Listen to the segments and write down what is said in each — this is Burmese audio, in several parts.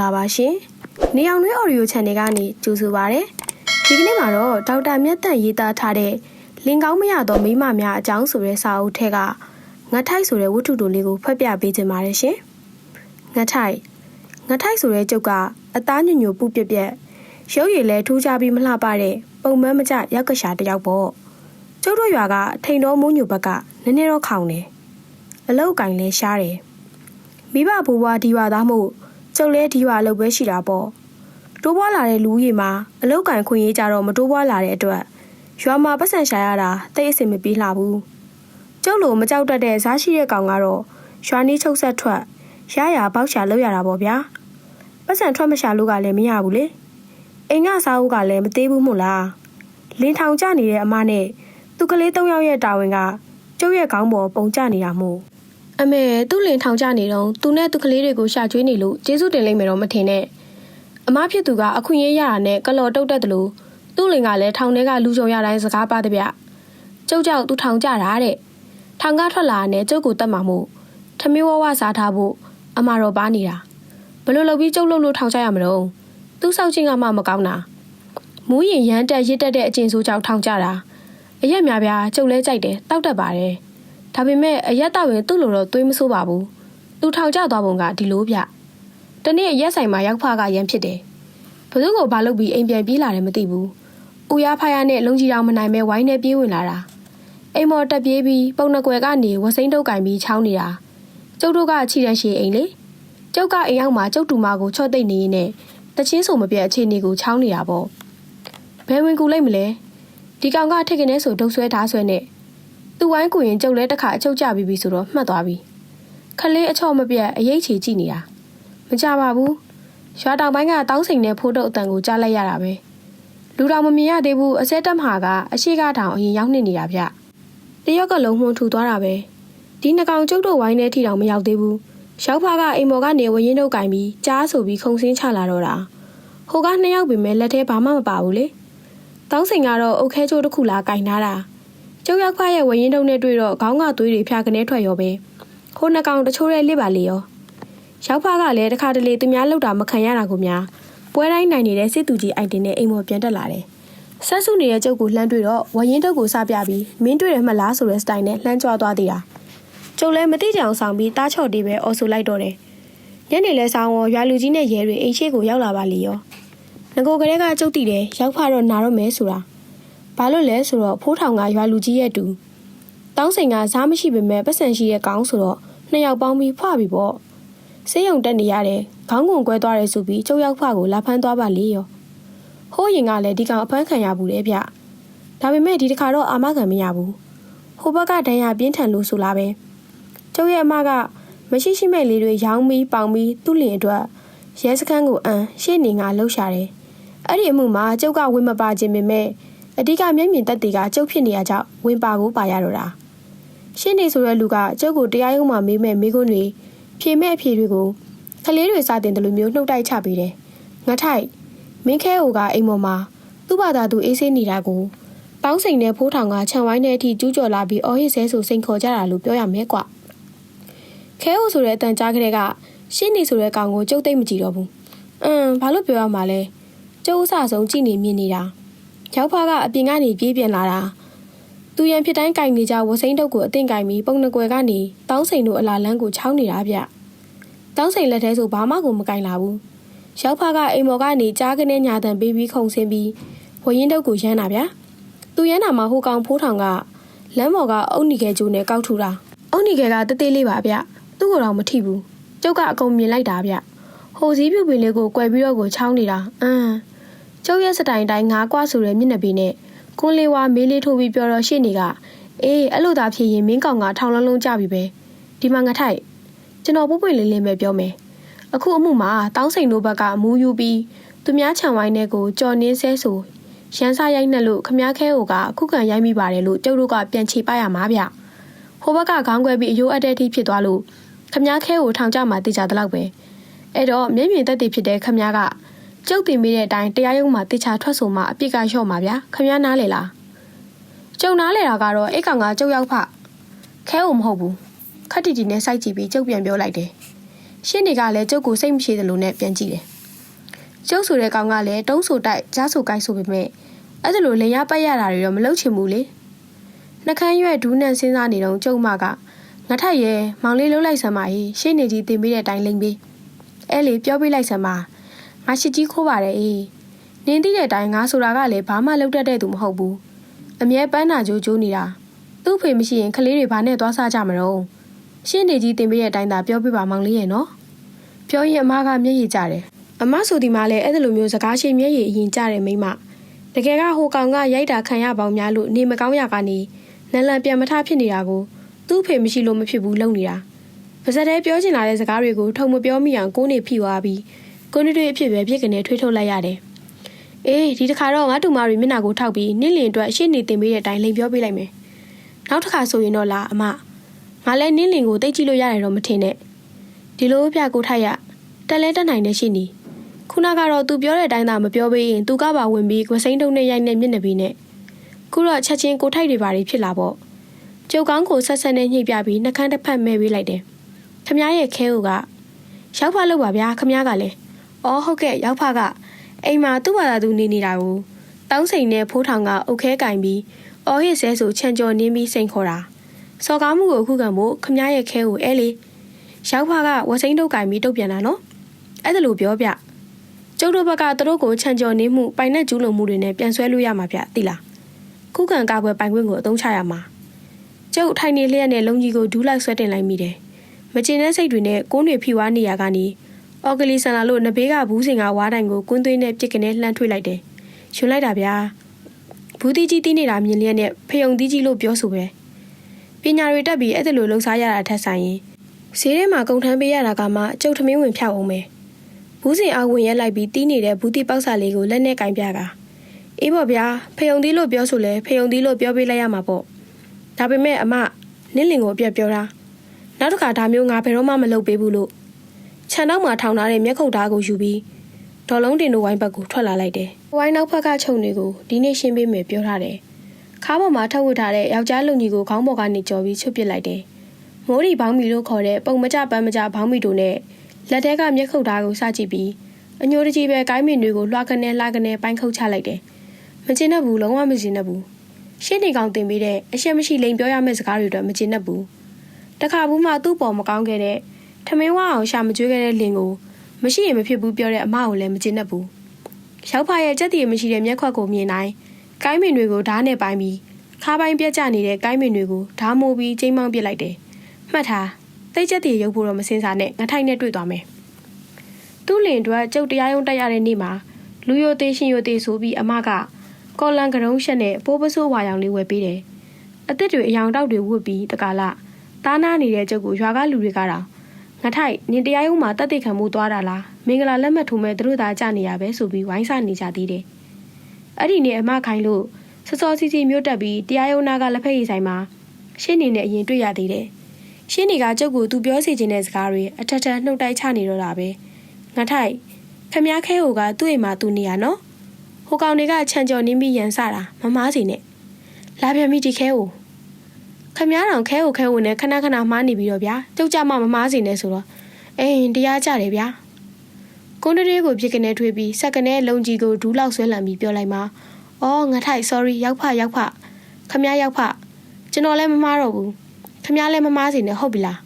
္ဂလာပါရှင်။နေအောင်နှွေး audio channel ကနေကြိုဆိုပါရစေ။ဒီကနေ့မှာတော့ဒေါက်တာမြတ်တန်ရေးသားထားတဲ့လင်ကောင်းမရသောမိမများအကြောင်းဆိုတဲ့စာအုပ်ထဲကငတ်ထိုက်ဆိုတဲ့ဝတ္ထုတိုလေးကိုဖတ်ပြပေးခြင်းပါတယ်ရှင်။ငတ်ထိုက်ငတ်ထိုက်ဆိုတဲ့ကျုပ်ကအသားညွညွပူပြက်ပြက်ရုပ်ရည်လဲထူးခြားပြီးမလှပတဲ့ပုံမှန်မကျရောက်ကရှာတစ်ယောက်ပေါ့။ကျုပ်တို့ရွာကထိန်တော်မုံညိုဘက်ကနည်းနည်းတော့ခေါင်တယ်။အလောက်ကင်လဲရှားတယ်။မိဘဘိုးဘွားဒီရွာသားမို့ ကျုပ်လဲဒီရွာအလုပ်ပဲရှိတာပေါ့တိုးပွားလာတဲ့လူကြီးမှာအလောက်ကင်ခွင့်ရေးကြတော့မတိုးပွားလာတဲ့အတွက်ရွာမှာပတ်စံရှာရတာတိတ်အဆင်မပြေလှဘူးကျုပ်လိုမကြောက်တတ်တဲ့ဇာရှိတဲ့ကောင်ကတော့ရွာနီးချုပ်ဆက်ထွက်ရရပေါက်ရှာလောက်ရတာပေါ့ဗျာပတ်စံထွက်မရှာလို့ကလည်းမရဘူးလေအိမ်ကစားအုပ်ကလည်းမသေးဘူးမို့လားလင်းထောင်ကျနေတဲ့အမနဲ့သူကလေး၃ယောက်ရဲ့တာဝန်ကကျုပ်ရဲ့ခေါင်းပေါ်ပုံကျနေတာမို့ အမေသူ့လင်ထောင်ကြနေတော့သူနဲ့သူကလေးတွေကိုရှာကျွေးနေလို့ကျေးဇူးတင်လိမ့်မယ်တော့မထင်နဲ့အမဖြစ်သူကအခွင့်အရေးရတာနဲ့ကလော်တုတ်တက်တယ်လို့သူ့လင်ကလည်းထောင်ထဲကလူကြုံရတိုင်းစကားပါတဲ့ဗျကျုပ်ကြောင့်သူထောင်ကြတာတဲ့ထောင်ကထွက်လာတဲ့ကျုပ်ကိုတတ်မှာမို့ထမင်းဝဝစားထားဖို့အမတော်ပါနေတာဘယ်လိုလုပ်ပြီးကျုပ်လုပ်လို့ထောင်ကြရမလို့သူ့ဆောက်ချင်းကမှမကောင်းတာမူးရင်ရမ်းတက်ရစ်တက်တဲ့အကျင့်ဆိုးကြောင့်ထောင်ကြတာအရက်များပြားကျုပ်လဲကြိုက်တယ်တောက်တက်ပါတယ် ဒါပေမဲ့အရက်တော့ရင်သူ့လိုတော့သွေးမဆိုးပါဘူး။သူထောင်ကျသွားပုံကဒီလိုဗျ။တနေ့ရက်ဆိုင်မှာရောက်ဖကရန်ဖြစ်တယ်။ဘသူကိုဘာလုပ်ပြီးအိမ်ပြန်ပြေးလာတယ်မသိဘူး။ဦးရဖယားနဲ့လုံကြီးတောင်မနိုင်ပဲဝိုင်းနေပြေးဝင်လာတာ။အိမ်မော်တက်ပြေးပြီးပုံနှကွယ်ကနေဝစိမ့်တုတ်ကင်ပြီးချောင်းနေတာ။ကျုပ်တို့ကခြိတန်းရှိအိမ်လေ။ကျုပ်ကအိမ်ရောက်မှကျုပ်တူမကိုချော့သိမ့်နေရင်းနဲ့တချင်းဆိုမပြတ်အခြေအနေကိုချောင်းနေတာပေါ့။ဘယ်ဝင်ကူလိုက်မလဲ။ဒီကောင်ကထိတ်ကနေဆိုဒုတ်ဆွဲဓာဆွဲနဲ့ သူဝိုင်းကိုရင်ကျုပ်လဲတစ်ခါအချုပ်ကြပြီးပြီဆိုတော့မှတ်သွားပြီခလေးအချော့မပြတ်အရေးချေကြည့်နေတာမကြပါဘူးရွာတောင်ပိုင်းကတောင်းစိန်နဲ့ဖိုးတုတ်အတန်ကိုကြားလိုက်ရတာပဲလူတော်မမြင်ရသေးဘူးအစဲတက်မှာကအရှိကတောင်အရင်ရောက်နေနေတာဗျတရောက်ကလုံးမှုန်ထူသွားတာပဲဒီနှကောင်ကျုပ်တို့ဝိုင်းတဲ့ထီတောင်မရောက်သေးဘူးရောက်ဖားကအိမ်မော်ကနေဝရင်တို့ကင်ပြီးကြားဆိုပြီးခုံစင်းချလာတော့တာဟိုကနှစ်ယောက်ပင်မဲ့လက်ထဲဘာမှမပါဘူးလေတောင်းစိန်ကတော့အုတ်ခဲချိုးတစ်ခုလာကင်ထားတာ ကျုပ်ရောက်ဖရဲ့ဝရင်တုံးနဲ့တွေ့တော့ခေါင်းကသွေးတွေဖျားကနေထွက်ရောပဲခိုးနှကောင်တချိုးတဲ့လစ်ပါလေရောရောက်ဖကလည်းတခါတလေသူများလောက်တာမခံရတာကိုများပွဲတိုင်းနိုင်နေတဲ့စစ်သူကြီးအိုက်တင်နဲ့အိမ်မော်ပြန်တက်လာတယ်ဆက်စုနေတဲ့ကျုပ်ကိုလှမ်းတွေ့တော့ဝရင်တုပ်ကိုစပြပြီးမင်းတွေ့ရမှလားဆိုတဲ့စတိုင်နဲ့လှမ်းကြွားသွားသေးတာကျုပ်လည်းမသိကြအောင်ဆောင်ပြီးတားချော့တေးပဲအော်ဆိုလိုက်တော့တယ်ညနေလဲဆောင်ရောရွာလူကြီးနဲ့ရဲတွေအိမ်ရှိကိုရောက်လာပါလေရောငကိုကလေးကကျုပ်တည်တယ်ရောက်ဖတော့နာတော့မယ်ဆိုတာ ဘာလို့လဲဆိုတော့ဖိုးထောင်ကရွာလူကြီးရဲ့တူတောင်းစိန်ကဈာမရှိပေမဲ့ပတ်စံရှိတဲ့ကောင်းဆိုတော့နှစ်ယောက်ပေါင်းပြီးဖွာပြီပေါ့ဆေးရုံတက်နေရတယ်ခေါင်းကုန်ကွဲသွားတယ်ဆိုပြီးကျုပ်ရောက်ဖွာကိုလာဖမ်းသွားပါလေရောဟိုးရင်ကလည်းဒီကောင်အဖမ်းခံရဘူးလေဗျဒါပေမဲ့ဒီတစ်ခါတော့အာမခံမရဘူးဟိုဘက်ကဒဏ်ရာပြင်းထန်လို့ဆိုလားပဲကျုပ်ရဲ့အမကမရှိရှိမဲ့လေးတွေရောင်းပြီးပေါင်ပြီးသူ့လင်အတွက်ရဲစခန်းကိုအန်ရှေ့နေငါလှုပ်ရှာတယ်အဲ့ဒီအမှုမှာကျုပ်ကဝင်မပါခြင်းပေမဲ့ အဓိကမျက်မြင်သက်သေကကျုပ်ဖြစ်နေရကြောင့်ဝင်ပါကိုပါရတော့တာရှင်းနေဆိုတဲ့လူကကျုပ်ကိုတရားရုံးမှာမေးမဲ့မိခွန်းတွေဖြေမဲ့အဖြေတွေကိုကလေးတွေစတင်တယ်လို့မျိုးနှုတ်တိုက်ချပေးတယ်ငါထိုက်မင်းခဲအိုကအိမ်ပေါ်မှာသူ့ဘာသာသူအေးဆေးနေတာကိုတောင်းစိန်နဲ့ဖိုးထောင်ကခြံဝိုင်းတဲ့အထိကျူးကျော်လာပြီးအော်ဟစ်ဆဲဆိုစိန်ခေါ်ကြတာလို့ပြောရမယ်ကွခဲအိုဆိုတဲ့အတန်ကြားကလေးကရှင်းနေဆိုတဲ့ကောင်ကိုကျုပ်သိမ့်မကြည့်တော့ဘူးအင်းဘာလို့ပြောရမှာလဲကျုပ်အဆဆုံးကြည့်နေမြင်နေတာ ရောက်ဖားကအပြင်ကနေပြေးပြန်လာတာသူရန်ဖြစ်တိုင်းကင်နေကြဝစိမ့်တုတ်ကိုအသင့်ကင်ပြီးပုံနှကွယ်ကနေတောင်းစိန်တို့အလာလန်းကိုချောင်းနေတာဗျတောင်းစိန်လက်ထဲဆိုဘာမှကိုမကင်လာဘူးရောက်ဖားကအိမ်မော်ကနေကြားကနေညာတန်ပေးပြီးခုံဆင်းပြီးဝရင်တုတ်ကိုရမ်းတာဗျသူရမ်းတာမှာဟိုကောင်ဖိုးထောင်ကလမ်းပေါ်ကအုတ်နီခဲကျိုးနဲ့ကောက်ထူတာအုတ်နီခဲကတသေးလေးပါဗျသူ့ကိုတော့မထိဘူးကျုပ်ကအကုန်မြင်လိုက်တာဗျဟိုစည်းပြူပင်လေးကိုကွယ်ပြီးတော့ကိုချောင်းနေတာအင်း ကျုပ်ရဲ့စတိုင်တိုင်းငါးကွာဆိုတဲ့မျက်နှာပေးနဲ့ကွန်းလေးဝါမေးလေးထိုးပြီးပြောတော့ရှေ့နေကအေးအဲ့လိုသာဖြစ်ရင်မင်းကောင်ကထောင်လုံးလုံးကြပြီပဲဒီမှာငါထိုက်ကျွန်တော်ပုပ်ပွင့်လေးလေးပဲပြောမယ်အခုအမှုမှာတောင်းစိန်တို့ဘက်ကအမူယူပြီးသူများခြံဝိုင်းတဲ့ကိုကြော်နင်းဆဲဆိုရန်စားရိုက်နှက်လို့ခမားခဲဟိုကအခုခံရိုက်မိပါတယ်လို့ကျုပ်တို့ကပြန်ချေပရမှာဗျဟိုဘက်ကခေါင်းခွဲပြီးအယိုးအတဲ့အထိဖြစ်သွားလို့ခမားခဲကိုထောင်ကြမှာတိကြတဲ့လောက်ပဲအဲ့တော့မျက်မြင်သက်သေဖြစ်တဲ့ခမားက ကျုပ်တင်မိတဲ့အတိုင်းတရားရုံးမှာတေချာထွက်ဆိုမှအပြစ်ကလျှော့မှာဗျာခမည်းနားလေလားကျုံနားလေတာကတော့အိတ်ကောင်ကကျုပ်ရောက်ဖခဲဦးမဟုတ်ဘူးခက်တီတီနဲ့စိုက်ကြည့်ပြီးကျုပ်ပြန်ပြောလိုက်တယ်ရှင်းနေကလည်းကျုပ်ကိုစိတ်မရှိသလိုနဲ့ပြန်ကြည့်တယ်ကျုပ်ဆိုတဲ့ကောင်ကလည်းတုံးဆိုတိုက်ကြားဆိုကိုက်ဆိုပေမဲ့အဲ့ဒါလိုလင်ရပတ်ရတာတွေတော့မလုပ်ချင်ဘူးလေနှခမ်းရွက်ဒူးနဲ့စဉ်းစားနေတော့ကျုပ်မကငါထက်ရဲ့မောင်လေးလှုပ်လိုက်စမ်းပါဟိရှင်းနေကြီးတင်ပေးတဲ့အတိုင်းလိမ့်ပေးအဲ့လေပြောပေးလိုက်စမ်းပါ ငါရှစ်ကြီးခိုးပါတယ်အေးနင်းသိတဲ့အတိုင်းငါဆိုတာကလည်းဘာမှလုပ်တတ်တဲ့သူမဟုတ်ဘူးအမြဲပန်းနာကြိုးကြိုးနေတာသူ့ဖေမရှိရင်ကလေးတွေဘာနဲ့သွားစားကြမလို့ရှင်းနေကြီးတင်ပေးတဲ့အတိုင်းသာပြောပြပါမောင်လေးရဲ့နော်ပြောရင်အမကမျက်ရည်ကျတယ်အမဆိုဒီမှာလည်းအဲ့ဒါလိုမျိုးစကားရှိမျက်ရည်အရင်ကျတယ်မိမတကယ်ကဟိုကောင်ကရိုက်တာခံရပေါင်းများလို့နေမကောင်းရကနေနလန်ပြန်မထဖြစ်နေတာကိုသူ့ဖေမရှိလို့မဖြစ်ဘူးလုံနေတာပါဇက်တဲပြောချင်လာတဲ့စကားတွေကိုထုံမပြောမိအောင်ကိုနေဖိသွားပြီး ကိုနေတွေအဖြစ်ပဲပြစ်ကနေထွေးထုတ်လိုက်ရတယ်အေးဒီတစ်ခါတော့ငါတူမတွေမျက်နှာကိုထောက်ပြီးနင့်လင်အတွက်ရှေ့နေတင်ပေးတဲ့အတိုင်းလိန်ပြောပေးလိုက်မယ်နောက်တစ်ခါဆိုရင်တော့လားအမငါလည်းနင့်လင်ကိုတိတ်ကြည့်လို့ရတယ်တော့မထင်နဲ့ဒီလိုပြကိုထိုက်ရတက်လဲတက်နိုင်နေရှိနေခုနကတော့ तू ပြောတဲ့အတိုင်းသာမပြောပေးရင် तू ကပါဝင်ပြီးကွစိမ့်တုံးနဲ့ရိုက်နေမျက်နှာပြီးနဲ့ခုတော့ချက်ချင်းကိုထိုက်တွေပါဖြစ်လာပေါ့ကျုပ်ကောင်းကိုဆက်ဆက်နဲ့ညှိပြပြီးနှကန်းတစ်ဖက်မဲပေးလိုက်တယ်ခမ ्या ရဲ့ခဲဟိုကရောက်ဖလို့ပါဗျာခမ ्या ကလည်း အော်ဟုတ်ကဲ့ရောက်ဖကအိမ်မှာသူ့ဘာသာသူနေနေတာကိုတောင်းစိန်နဲ့ဖိုးထောင်ကအုတ်ခဲကင်ပြီးအော်ဟစ်ဆဲဆိုချန်ကျော်နင်းပြီးစိန်ခေါ်တာစော်ကားမှုကိုခုခံဖို့ခမ ्या ရဲ့ခဲကိုအဲလေရောက်ဖကဝစိမ့်တုတ်ကင်ပြီးတုတ်ပြန်တာနော်အဲ့ဒါလိုပြောပြကျုပ်တို့ဘက်ကသူတို့ကိုချန်ကျော်နေမှုပိုင်နဲ့ကျူးလွန်မှုတွေနဲ့ပြန်ဆွဲလို့ရမှာဗျသိလားခုခံကာကွယ်ပိုင်ခွင့်ကိုအသုံးချရမှာကျုပ်ထိုင်နေလျက်နဲ့လုံကြီးကိုဒူးလိုက်ဆွဲတင်လိုက်မိတယ်မကျင်တဲ့စိတ်တွေနဲ့ကိုးတွေဖိဝါနေရကနေ အော်ဂလီဆန်လာလို့နဘေးကဘူးစင်ကဝါတိုင်ကိုကွင်းသွေးနဲ့ပြစ်ကနေလှမ်းထွေးလိုက်တယ်ရှင်လိုက်တာဗျာဘူးတီကြီးတီးနေတာမြင်လျက်နဲ့ဖယုံတီးကြီးလို့ပြောဆိုပဲပညာတွေတက်ပြီးအဲ့ဒါလိုလှုပ်ရှားရတာထက်ဆိုင်ရင်ဈေးထဲမှာကုန်ထမ်းပေးရတာကမှကျုပ်ထမင်းဝင်ဖြောက်အောင်မယ်ဘူးစင်အောင်ဝင်ရက်လိုက်ပြီးတီးနေတဲ့ဘူးတီပေါက်စာလေးကိုလက်နဲ့ကင်ပြတာအေးပေါ့ဗျာဖယုံသီးလို့ပြောဆိုလဲဖယုံသီးလို့ပြောပေးလိုက်ရမှာပေါ့ဒါပေမဲ့အမနင့်လင်ကိုအပြက်ပြောတာနောက်တစ်ခါဒါမျိုးငါဘယ်တော့မှမလုပ်ပေးဘူးလို့ ခြံနောက်မှာထောင်ထားတဲ့မျက်ခုတ်သားကိုယူပြီးဒေါ်လုံးတင်တို့ဝိုင်းဘက်ကိုထွက်လာလိုက်တယ်ဝိုင်းနောက်ဘက်ကခြုံတွေကိုဒီနေ့ရှင်းပေးမယ်ပြောထားတယ်ခါပေါ်မှာထပ်ဝတ်ထားတဲ့ယောက်ျားလူကြီးကိုခေါင်းပေါ်ကနေကြော်ပြီးချွတ်ပစ်လိုက်တယ်မိုးရီဘောင်းမီလို့ခေါ်တဲ့ပုံမကြပန်းမကြဘောင်းမီတို့နဲ့လက်ထဲကမျက်ခုတ်သားကိုစကြည့်ပြီးအညိုတကြီးပဲကိုင်းမင်တွေကိုလွှာကနေလှကနေပိုင်းခုတ်ချလိုက်တယ်မကျင်တတ်ဘူးလုံးဝမကျင်တတ်ဘူးရှင်းနေကောင်တင်ပေးတဲ့အရှက်မရှိလိန်ပြောရမယ့်စကားတွေတော့မကျင်တတ်ဘူးတခါဘူးမှသူ့ပေါ်မကောင်းခဲ့တဲ့ ထမင်းဝအောင်ရှာမကျွေးခဲ့တဲ့လင်ကိုမရှိရင်မဖြစ်ဘူးပြောတဲ့အမကိုလည်းမကျင်တတ်ဘူးရောက်ဖာရဲ့ကြက်တည်မရှိတဲ့မျက်ခွက်ကိုမြင်တိုင်းကိုင်းမင်တွေကိုဓားနဲ့ပိုင်းပြီးခါပိုင်းပြက်ကျနေတဲ့ကိုင်းမင်တွေကိုဓားမိုးပြီးချိန်မောင်းပစ်လိုက်တယ်မှတ်ထားသိချက်တည်ရုပ်ဖို့တော့မစင်စားနဲ့ငထိုင်နဲ့တွေ့သွားမယ်သူ့လင်အတွက်ကျုပ်တရားရုံးတက်ရတဲ့နေ့မှာလူယိုသေးရှင်ယိုသေးဆိုပြီးအမကကော်လန်ကရုံးရှက်နဲ့ပိုးပစိုးဝါရောင်လေးဝယ်ပေးတယ်အသက်တွေအယောင်တောက်တွေဝတ်ပြီးတကာလတားနာနေတဲ့ကျုပ်ကိုရွာကလူတွေကတော့င ထိုက်နင်တရားရုံးမှာတက်တဲ့ခံမှုသွားတာလားမင်္ဂလာလက်မှတ်ထိုးမဲ့သူတို့သားကြနေရပဲဆိုပြီးဝိုင်းဆနေကြသေးတယ်အဲ့ဒီနေ့အမခိုင်းလို့စောစောစီစီမြို့တက်ပြီးတရားရုံးနာကလက်ဖက်ရည်ဆိုင်မှာရှင်းနေနဲ့အရင်တွေ့ရသေးတယ်ရှင်းနေကကျုပ်ကိုသူပြောစီခြင်းတဲ့စကားတွေအထက်ထက်နှုတ်တိုက်ချနေတော့တာပဲငါထိုက်ခမ ्या ခဲဟိုကသူ့အိမ်မှာသူနေရနော်ဟိုကောင်တွေကခြံကြော်နင်းပြီးရန်စတာမမားစီနဲ့လာပြန်ပြီဒီခဲဟို ခမားတော်ခဲကိုခဲကိုနဲ့ခဏခဏမှားနေပြီးတော့ဗျာတုတ်ကြမှမမှားစီနဲ့ဆိုတော့အင်းတရားကြတယ်ဗျာကွန်တရီကိုပြစ်ကနေထွေးပြီးစက်ကနေလုံကြီးကိုဒူးလောက်ဆွဲလှန်ပြီးပြောလိုက်မှာအော်ငါထိုက် sorry ရောက်ဖရောက်ဖခမားရောက်ဖကျွန်တော်လည်းမမှားတော့ဘူးခမားလည်းမမှားစီနဲ့ဟုတ်ပြီလား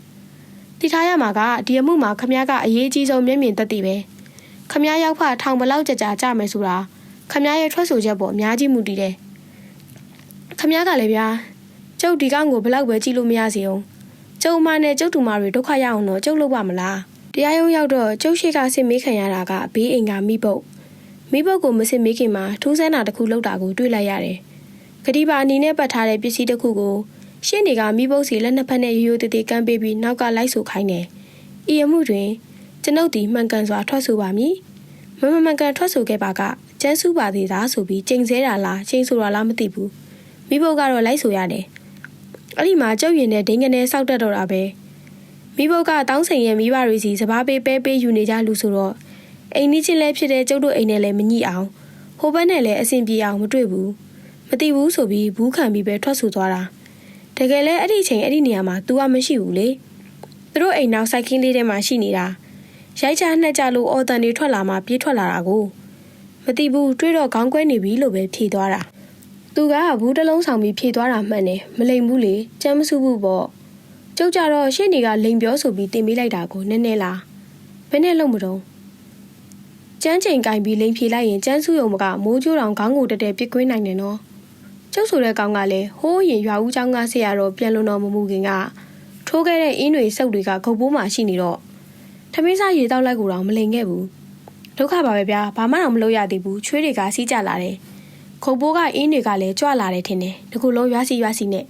တိထားရမှာကဒီအမှုမှာခမားကအရေးကြီးဆုံးမျက်မြင်သက်သေပဲခမားရောက်ဖထောင်ဘလောက်ကြာကြာကြမယ်ဆိုတာခမားရဲ့ထွက်ဆိုချက်ပေါ်အများကြီးမူတည်တယ်ခမားကလည်းဗျာ ကျုပ်ဒီကောင်ကိုဘလောက်ပဲကြည့်လို့မရစေအောင်ကျုံမနဲ့ကျုပ်တူမတွေဒုက္ခရအောင်တော့ကျုပ်လုပ်ပါမလားတရားရုံးရောက်တော့ကျုပ်ရှိကစစ်မေးခံရတာကဘေးအိမ်ကမိပုတ်မိပုတ်ကိုမစစ်မေးခင်မှာထူးဆန်းတာတစ်ခုလောက်တာကိုတွေ့လိုက်ရတယ်ဂတိပါအနေနဲ့ပတ်ထားတဲ့ပစ္စည်းတစ်ခုကိုရှင်းနေကမိပုတ်စီလက်နှစ်ဖက်နဲ့ရိုးရိုးတည်တည်ကမ်းပေးပြီးနောက်ကလိုက်ဆိုခိုင်းတယ်ဤအမှုတွင်ကျွန်ုပ်ဒီမှန်ကန်စွာထွက်ဆိုပါမည်မမမှန်ကန်ထွက်ဆိုခဲ့ပါကကျန်းစုပါသေးသားဆိုပြီးချိန်ဆဲတာလားချိန်ဆိုတာလားမသိဘူးမိဘကတော့လိုက်ဆိုရတယ် အဲ့ဒီမှာကျုပ်ရင်နဲ့ဒိန်းကနေစောက်တက်တော့တာပဲမိဘကတောင်းစိန်ရဲ့မိဘတွေစီစပားပေးပဲပေးယူနေကြလူဆိုတော့အိမ်နီးချင်းလည်းဖြစ်တဲ့ကျုပ်တို့အိမ်နဲ့လည်းမညှိအောင်ဟိုဘက်နဲ့လည်းအဆင်ပြေအောင်မတွေ့ဘူးမသိဘူးဆိုပြီးဘူးခံပြီးပဲထွက်ဆိုသွားတာတကယ်လဲအဲ့ဒီချိန်အဲ့ဒီနေရာမှာ तू ကမရှိဘူးလေသူတို့အိမ်နောက်စိုက်ကင်းလေးထဲမှာရှိနေတာရိုက်ချနှက်ကြလို့အော်တန်တွေထွက်လာမှပြေးထွက်လာတာကိုမသိဘူးတွေးတော့ခေါင်းကွဲနေပြီလို့ပဲဖြေသွားတာ သူကဘူးတလုံးဆောင်ပြီးဖြေသွားတာမှန်တယ်မလိမ်ဘူးလေကြမ်းမစုဘူးပေါ့ကျုပ်ကြတော့ရှင့်နေကလိမ်ပြောဆိုပြီးတင်ပေးလိုက်တာကိုနည်းနည်းလားဘယ်နဲ့လုံးမတော့ကျန်းချိန်ကင်ပြီးလိမ်ဖြေလိုက်ရင်ကျန်းစုယုံမကမိုးကြိုးတောင်ခေါင်းကိုတတဲပြစ်ကွင်းနိုင်တယ်နော်ကျုပ်ဆိုတဲ့ကောင်ကလည်းဟိုးရင်ရွာဦးချောင်းကဆရာတော်ပြန်လွန်တော်မမူခင်ကထိုးခဲ့တဲ့အင်းတွေစုပ်တွေကခုတ်ပိုးမှရှိနေတော့ထမင်းစားရေတောက်လိုက်ကိုတော့မလိမ်ခဲ့ဘူးဒုက္ခပါပဲဗျာဘာမှတော့မလုပ်ရသေးဘူးချွေးတွေကစီးကြလာတယ် ခုတ်ပိုးကအင်းတွေကလည်းကြွလာတယ်ထင်တယ်ဒီကုလုံးရွာစီရွာစီနဲ့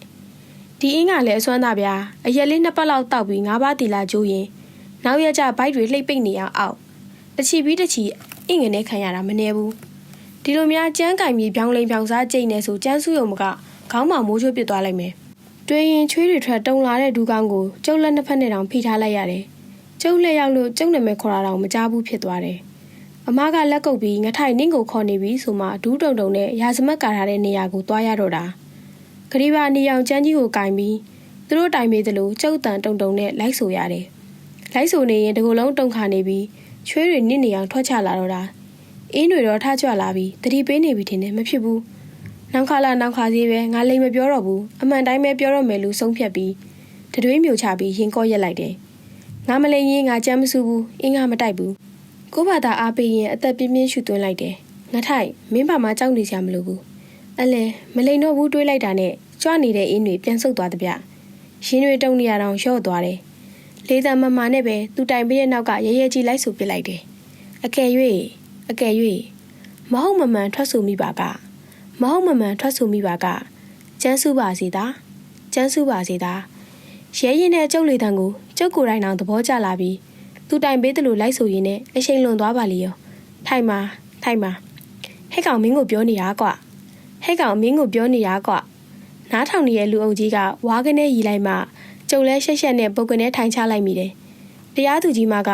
ဒီအင်းကလည်းအစွမ်းသားဗျာအရက်လေးနှစ်ပတ်လောက်တောက်ပြီးငါးပါးတီလာကျိုးရင်နောက်ရကြဘိုက်တွေလှိမ့်ပိတ်နေအောင်အောက်တချီပြီးတချီအင်းငနဲ့ခံရတာမနေဘူးဒီလိုများကြမ်းကင်ပြီးပြောင်းလိန်ပြောင်းစားကြိတ်နေဆိုကြမ်းစုရုံမကခေါင်းမှာမိုးချိုးပစ်သွားလိုက်မယ်တွေးရင်ချွေးတွေထွက်တုံလာတဲ့ဒူကောင်းကိုကျုပ်လက်နှစ်ဖက်နဲ့တောင်ဖိထားလိုက်ရတယ်ကျုပ်လက်ရောက်လို့ကျုပ်နာမည်ခေါ်တာတောင်မကြားဘူးဖြစ်သွားတယ် အမကလက်ကုပ်ပြီးငထိုင်နင့်ကိုခေါ်နေပြီဆိုမှဒူးတုံတုံနဲ့ရာဇမတ်ကာထားတဲ့နေရာကိုသွားရတော့တာခရီးပါနေအောင်ကျန်းကြီးကိုကင်ပြီးသူတို့တိုင်ပေးသလိုကျုပ်တန်တုံတုံနဲ့လိုက်ဆိုရတယ်လိုက်ဆိုနေရင်တကူလုံးတုံခါနေပြီးချွေးတွေနစ်နေအောင်ထွက်ချလာတော့တာအင်းတွေတော့ထကြွလာပြီးတတိပေးနေပြီထင်တယ်မဖြစ်ဘူးနောက်ခါလာနောက်ခါစီးပဲငါလိမ်မပြောတော့ဘူးအမှန်တိုင်းပဲပြောတော့မယ်လို့ဆုံးဖြတ်ပြီးတတွေးမျိုးချပြီးရင်ကော့ရက်လိုက်တယ်ငါမလိမ်ရင်ငါကြမ်းမစူးဘူးအင်းငါမတိုက်ဘူး ကိုဘာသာအားပေးရင်အသက်ပြင်းပြင်းရှူသွင်းလိုက်တယ်ငါထိုက်မင်းပါမကြောက်နေစရာမလိုဘူးအလဲမလိမ်တော့ဘူးတွေးလိုက်တာနဲ့ကြွနေတဲ့အင်းတွေပြန်ဆုတ်သွားတပြရင်းတွေတုံနေရအောင်ရော့သွားတယ်လေးသားမမနဲ့ပဲသူတိုင်ပေးတဲ့နောက်ကရဲရဲကြီးလိုက်ဆိုပစ်လိုက်တယ်အကယ်၍အကယ်၍မဟုတ်မမှန်ထွက်ဆိုမိပါကမဟုတ်မမှန်ထွက်ဆိုမိပါကကျန်းစုပါစေသာကျန်းစုပါစေသာရဲရင်တဲ့ကျုပ်လေတံကိုကျုပ်ကိုယ်တိုင်အောင်သဘောကျလာပြီး သူတိုင်ပေးတယ်လို့လိုက်ဆိုရင်းနဲ့အရှိန်လွန်သွားပါလေရောထိုင်ပါထိုင်ပါဟဲ့ကောင်မင်းကိုပြောနေတာကွဟဲ့ကောင်မင်းကိုပြောနေတာကွနားထောင်နေတဲ့လူအုပ်ကြီးကဝါးကနေရီလိုက်မှကျုပ်လဲရှက်ရှက်နဲ့ပုတ်ကနေထိုင်ချလိုက်မိတယ်တရားသူကြီးမက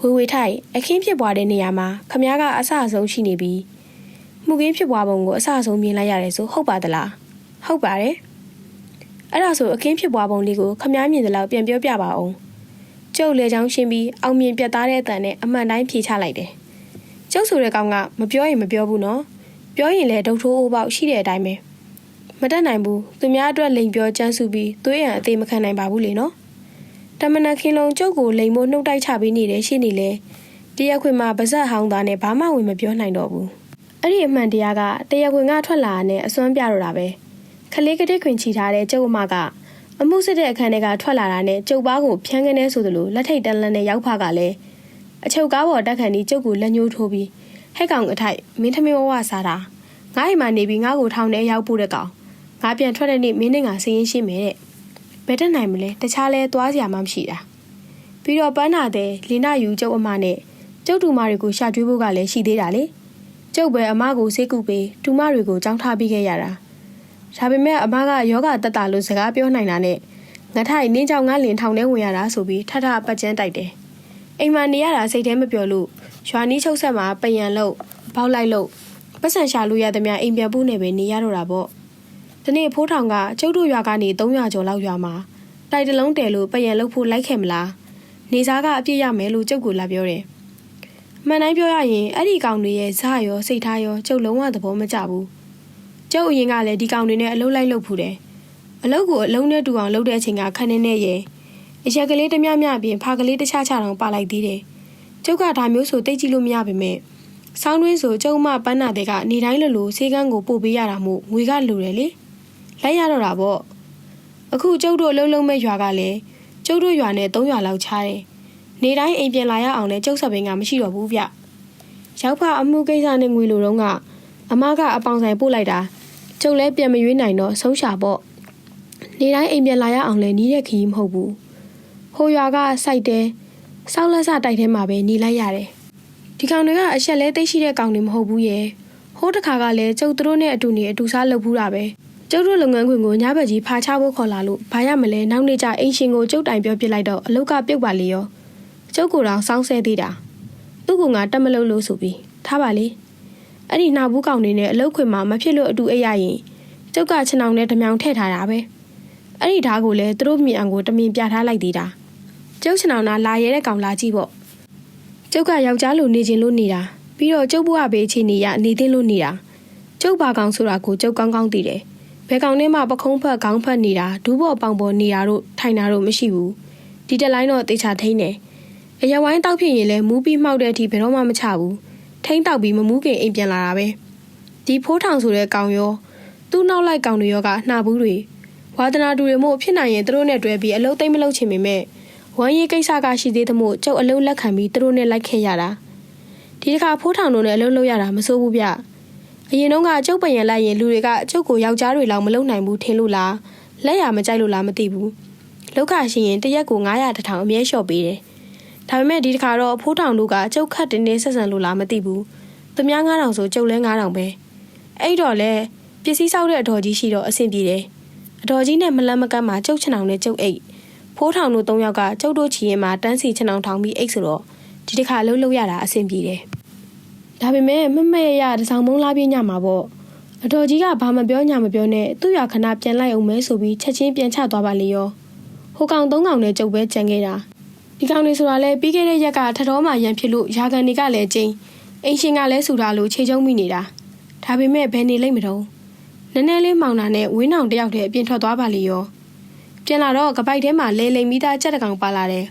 ဝေဝေထိုင်အခင်းဖြစ်ပွားတဲ့နေရာမှာခမားကအဆအဆုံးရှိနေပြီးမှုခင်းဖြစ်ပွားပုံကိုအဆအဆုံးမြင်လိုက်ရတယ်ဆိုဟုတ်ပါသလားဟုတ်ပါတယ်အဲ့ဒါဆိုအခင်းဖြစ်ပွားပုံလေးကိုခမားမြင်တယ်လို့ပြန်ပြောပြပါအောင် ကျုပ်လေချောင်းရှင်းပြီးအောင်မြင်ပြတ်သားတဲ့အတန်နဲ့အမှန်တိုင်းဖြေချလိုက်တယ်ကျုပ်ဆိုတဲ့ကောင်ကမပြောရင်မပြောဘူးနော်ပြောရင်လည်းဒုတ်ထိုးအိုးပေါက်ရှိတဲ့အတိုင်းပဲမတတ်နိုင်ဘူးသူများအတွက်လိန်ပြောကြမ်းစုပြီးသွေးရန်အသေးမခံနိုင်ပါဘူးလေနော်တမနခင်လုံးကျုပ်ကိုလိန်မို့နှုတ်တိုက်ချပေးနေတဲ့ရှင်းနေလေတရက်ခွင်မှာပါဇက်ဟောင်းသားနဲ့ဘာမှဝင်မပြောနိုင်တော့ဘူးအဲ့ဒီအမှန်တရားကတရက်ခွင်ကထွက်လာတဲ့အစွမ်းပြတော့တာပဲခလေးကတိခွင်ချီထားတဲ့ကျုပ်အမက အမှုစစ်တဲ့အခန်းထဲကထွက်လာတာနဲ့ကျုပ်ပါးကိုဖျန်းကနေဆိုသလိုလက်ထိတ်တန်းလန်းနဲ့ရောက်ဖကလည်းအချုပ်ကားပေါ်တက်ခန့်ပြီးကျုပ်ကိုလက်ညှိုးထိုးပြီးဟဲ့ကောင်အထိုက်မင်းထမင်းဝဝစားတာငါ့အိမ်မှာနေပြီးငါ့ကိုထောင်ထဲရောက်ပို့တဲ့ကောင်ငါပြန်ထွက်တဲ့နေ့မင်းနဲ့ငါစည်ရင်ရှိမယ်တဲ့ဘယ်တက်နိုင်မလဲတခြားလဲသွားစရာမှမရှိတာပြီးတော့ပန်းနာတဲ့လင်းနာယူကျုပ်အမနဲ့ကျုပ်တူမတွေကိုရှာကျွေးဖို့ကလည်းရှိသေးတာလေကျုပ်ပဲအမကိုစိတ်ကူပေးတူမတွေကိုကြောင်းထားပြီးခဲ့ရတာ ဒါပေမဲ့အမကယောဂတက်တာလို့စကားပြောနိုင်တာနဲ့ငါထိုင်နင်းကြောင်ငါလင်ထောင်ထဲဝင်ရတာဆိုပြီးထထပတ်ကျန်းတိုက်တယ်အိမ်မှာနေရတာစိတ်ထဲမပြောလို့ရွာနီးချုပ်ဆက်မှာပယံလို့ပေါက်လိုက်လို့ပတ်စံရှာလို့ရသမျှအိမ်ပြန်ဖို့နေပဲနေရတော့တာပေါ့ဒီနေ့ဖိုးထောင်ကကျုပ်တို့ရွာကနေ300ကျော်လောက်ရွာမှာတိုက်တလုံးတဲလို့ပယံလုပ်ဖို့လိုက်ခဲ့မလားနေစားကအပြည့်ရမယ်လို့ကျုပ်ကလာပြောတယ်မှန်တိုင်းပြောရရင်အဲ့ဒီကောင်တွေရဲ့ဇာရောစိတ်ထားရောကျုပ်လုံးဝသဘောမကျဘူး ကျုပ်အရင်ကလည်းဒီကောင်တွေနဲ့အလုံးလိုက်လုပ်ဖူးတယ်အလုပ်ကိုအလုံးနဲ့တူအောင်လုပ်တဲ့အချိန်ကခန်းနေနဲ့ရဲ့အရက်ကလေးတမျှမျှပြင်ဖာကလေးတခြားခြားတောင်ပါလိုက်သေးတယ်ကျုပ်ကဒါမျိုးဆိုတိတ်ကြည့်လို့မရပါနဲ့ဆောင်းတွင်းဆိုကျုံမပန်းနာတဲ့ကနေတိုင်းလိုလိုဆေးကန်းကိုပို့ပေးရတာမို့ငွေကလိုတယ်လေလိုက်ရတော့တာပေါ့အခုကျုပ်တို့အလုံးလုံးမဲ့ရွာကလည်းကျုပ်တို့ရွာနဲ့၃ရွာလောက်ချားတယ်နေတိုင်းအိမ်ပြန်လာရအောင်လဲကျုပ်ဆက်ပင်ကမရှိတော့ဘူးဗျရောက်ဖအမှုကိစ္စနဲ့ငွေလိုတော့ကအမကအပေါင်ဆိုင်ပို့လိုက်တာ ကျုပ်လည်းပြန်မရွေးနိုင်တော့ဆုံးရှာပေါ့နေတိုင်းအိမ်ပြန်လာရအောင်လဲနီးတဲ့ခီးမဟုတ်ဘူးဟိုရွာကစိုက်တယ်စောက်လက်စတိုက်ထဲမှာပဲနေလိုက်ရတယ်ဒီကောင်တွေကအချက်လဲသိရှိတဲ့ကောင်တွေမဟုတ်ဘူးရဲ့ဟိုးတခါကလည်းကျုပ်တို့နဲ့အတူနေအတူစားလုပ်ဘူးတာပဲကျုပ်တို့လုပ်ငန်းခွင်ကိုညဘက်ကြီးဖာချဖို့ခေါ်လာလို့ဘာရမလဲနောက်နေ့ကျအိမ်ရှင်ကိုကျုပ်တိုင်ပြောပြလိုက်တော့အလုတ်ကပြုတ်ပါလေရောကျုပ်ကိုယ်တော်စောင်းဆဲသေးတာသူ့ကငါတက်မလို့လို့ဆိုပြီးထားပါလေ အဲ့ဒီနှာဘူးကောင်တွေနဲ့အလုတ်ခွင်မှာမဖြစ်လို့အတူအိပ်ရရင်ကျုပ်ကခြံအောင်နဲ့ဓမြောင်ထည့်ထားတာပဲအဲ့ဒီဓာတ်ကိုလည်းသူတို့မြင်အောင်ကိုတမင်ပြထားလိုက်သေးတာကျုပ်ခြံအောင်နာလာရဲတဲ့ကောင်လာကြည့်ပေါ့ကျုပ်ကယောက်ျားလိုနေခြင်းလို့နေတာပြီးတော့ကျုပ်ဘဝဘေးအခြေအနေရနေသင့်လို့နေတာကျုပ်ဘာကောင်ဆိုတာကိုကျုပ်ကောင်းကောင်းသိတယ်ဘယ်ကောင်နဲ့မှပခုံးဖက်ခေါင်းဖက်နေတာဒူးဘော်ပေါင်ပေါ်နေတာတို့ထိုင်တာတို့မရှိဘူးဒီတက်လိုင်းတော့တေချာထိန်တယ်အရဝိုင်းတောက်ဖြစ်ရင်လည်းမူးပြီးမှောက်တဲ့အထိဘယ်တော့မှမချဘူး ထိန်တောက်ပြီးမမူးခင်အိမ်ပြန်လာတာပဲဒီဖိုးထောင်ဆိုတဲ့ကောင်ရောသူ့နောက်လိုက်ကောင်တွေရောကနှာဘူးတွေဝါသနာတူတွေမို့ဖြစ်နိုင်ရင်သူတို့နဲ့တွဲပြီးအလုံးသိမ့်မလုပ်ချင်ပေမဲ့ဝမ်းရေးကိစ္စကရှိသေးသမို့ကျုပ်အလုံးလက်ခံပြီးသူတို့နဲ့လိုက်ခဲ့ရတာဒီတစ်ခါဖိုးထောင်တို့နဲ့အလုံးလုပ်ရတာမစိုးဘူးဗျအရင်တော့ကကျုပ်ပရင်လိုက်ရင်လူတွေကကျုပ်ကိုယောက်ျားတွေလောက်မလုံနိုင်ဘူးထင်လို့လားလက်ရမကြိုက်လို့လားမသိဘူးလောက်ခရှိရင်တရက်ကို900တထောင်အမြဲလျှော့ပေးတယ် ဒါပေမဲ့ဒီတစ်ခါတော့ဖိုးထောင်တို့ကကျုပ်ခတ်တင်းတင်းဆက်ဆံလို့လားမသိဘူးသူများ9000ဆိုကျုပ်လဲ9000ပဲအဲ့တော့လဲပစ္စည်းဆောက်တဲ့အတော်ကြီးရှိတော့အဆင်ပြေတယ်အတော်ကြီးနဲ့မလန်းမကန်းမှာကျုပ်ချင်အောင်နဲ့ကျုပ်အိတ်ဖိုးထောင်တို့၃ယောက်ကကျုပ်တို့ချီရင်မှာတန်းစီချင်အောင်ထောင်ပြီးအိတ်ဆိုတော့ဒီတစ်ခါလှုပ်လှုပ်ရတာအဆင်ပြေတယ်ဒါပေမဲ့မမရရတစောင်းမုံလာပြညမှာပေါ့အတော်ကြီးကဘာမပြောညာမပြောနဲ့သူ့ရခဏပြန်လိုက်အောင်မဲဆိုပြီးချက်ချင်းပြန်ချသွားပါလေရောဟိုကောင်သုံးကောင်နဲ့ကျုပ်ပဲကြံခဲ့တာ ဒီကောင်တွေဆိုတာလဲပြီးခဲ့တဲ့ရက်ကထတော်မှရန်ဖြစ်လို့ရာကန်တွေကလည်းကျင်းအင်ရှင်ကလည်းဆူတာလို့ခြေချုံမိနေတာဒါပေမဲ့ဘယ်နေလိမ့်မတော့နည်းနည်းလေးမောင်တာနဲ့ဝင်းအောင်တယောက်တည်းအပြင်ထွက်သွားပါလေရောပြန်လာတော့ကပိုက်ထဲမှာလဲလိမ်မိသားကြက်တကောင်ပါလာတယ်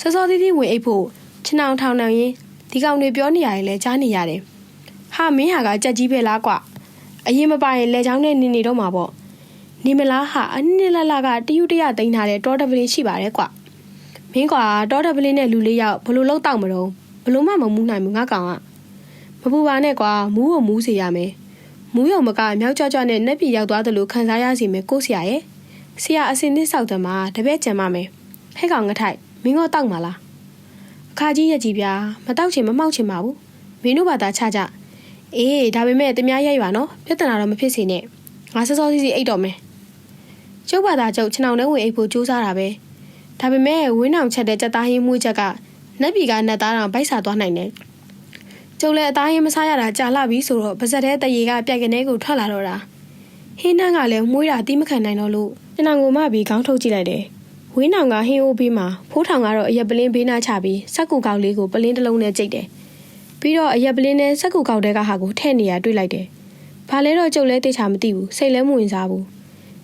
စောစောသီးသီးဝင်အိတ်ဖို့ချင်အောင်ထောင်နှောင်ရင်ဒီကောင်တွေပြောနေရတယ်လဲကြားနေရတယ်ဟာမင်းဟာကကြက်ကြီးပဲလားကွအရင်မပိုင်လဲချောင်းနဲ့နေနေတော့မှာပေါ့နေမလားဟာအနည်းလလကတယူတရသိမ်းထားတဲ့တောတပလင်းရှိပါတယ်ကွ မင်းကွာတောတပလင်းနဲ့လူလေးယောက်ဘလို့လောက်တောက်မတော့ဘလို့မှမမူးနိုင်ဘူးငါကောင်ကမပူပါနဲ့ကွာမူးကိုမူးစေရမယ်မူးရုံမကမြောက်ကြွကြွနဲ့နှက်ပြေရောက်သွားသလိုခံစားရစီမယ်ကိုဆရာရဲ့ဆရာအစင်နစ်ဆောက်တယ်မှာတပည့်ကြံပါမယ်ဟဲ့ကောင်ငထိုက်မင်းကတောက်မှာလားအခါကြီးရကြီးဗျာမတောက်ချင်မမောက်ချင်ပါဘူးမင်းတို့ဘာသာချကြအေးဒါပေမဲ့တ ्या ရိုက်ပါနော်ပြဿနာတော့မဖြစ်စေနဲ့ငါစောစောစီးစီးအိတ်တော့မယ်ကျုပ်ဘာသာကျုပ်ခြေနှောင်ထဲဝင်အိတ်ဖို့ကြိုးစားတာပဲ ဒါပေမဲ့ဝင်းအောင်ချက်တဲ့ကြက်သားဟင်းမှုချက်ကနက်ပြီကနက်သားတောင်ဗိုက်စာသွားနိုင်တယ်ကျုပ်လည်းအသားဟင်းမစားရတာကြာလာပြီဆိုတော့ပါဇက်တဲ့တရေကပြိုက်ကနေကိုထွက်လာတော့တာဟင်းနှန်းကလည်းမှုတာတိမခံနိုင်တော့လို့ခြေနှောင်ကိုမှပြီးခေါင်းထုတ်ကြည့်လိုက်တယ်ဝင်းအောင်ကဟင်းအိုးပြီးမှဖိုးထောင်ကတော့အရက်ပလင်းဘေးနားချပြီးစက်ကူကောက်လေးကိုပလင်းတစ်လုံးနဲ့ကြိတ်တယ်ပြီးတော့အရက်ပလင်းနဲ့စက်ကူကောက်တဲ့ကဟာကိုထဲ့နေရတွေ့လိုက်တယ်ဘာလဲတော့ကျုပ်လည်းတိတ်ချာမသိဘူးစိတ်လည်းမဝင်စားဘူး